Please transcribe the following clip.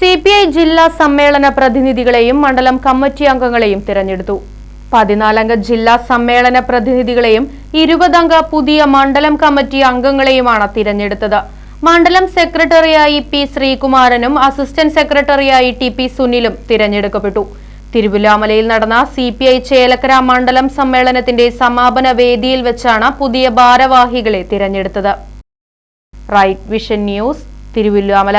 C P I ജില്ലാ സമ്മേളന പ്രതിനിധികളെയും മണ്ഡലം കമ്മിറ്റി അംഗങ്ങളെയും തിരഞ്ഞെടുത്തു. പതിനാലംഗ ജില്ലാ സമ്മേളന പ്രതിനിധികളെയും ഇരുപതംഗ പുതിയ മണ്ഡലം കമ്മിറ്റി അംഗങ്ങളെയുമാണ് തിരഞ്ഞെടുത്തത്. മണ്ഡലം സെക്രട്ടറിയായി പി ശ്രീകുമാരനും അസിസ്റ്റന്റ് സെക്രട്ടറിയായി ടി പി സുനിലും തിരഞ്ഞെടുക്കപ്പെട്ടു. തിരുവില്ലാമലയിൽ നടന്ന സി പി ഐ ചേലക്കര മണ്ഡലം സമ്മേളനത്തിന്റെ സമാപന വേദിയിൽ വെച്ചാണ് പുതിയ ഭാരവാഹികളെ തിരഞ്ഞെടുത്തത്. Right vision news Thiruvilwamala.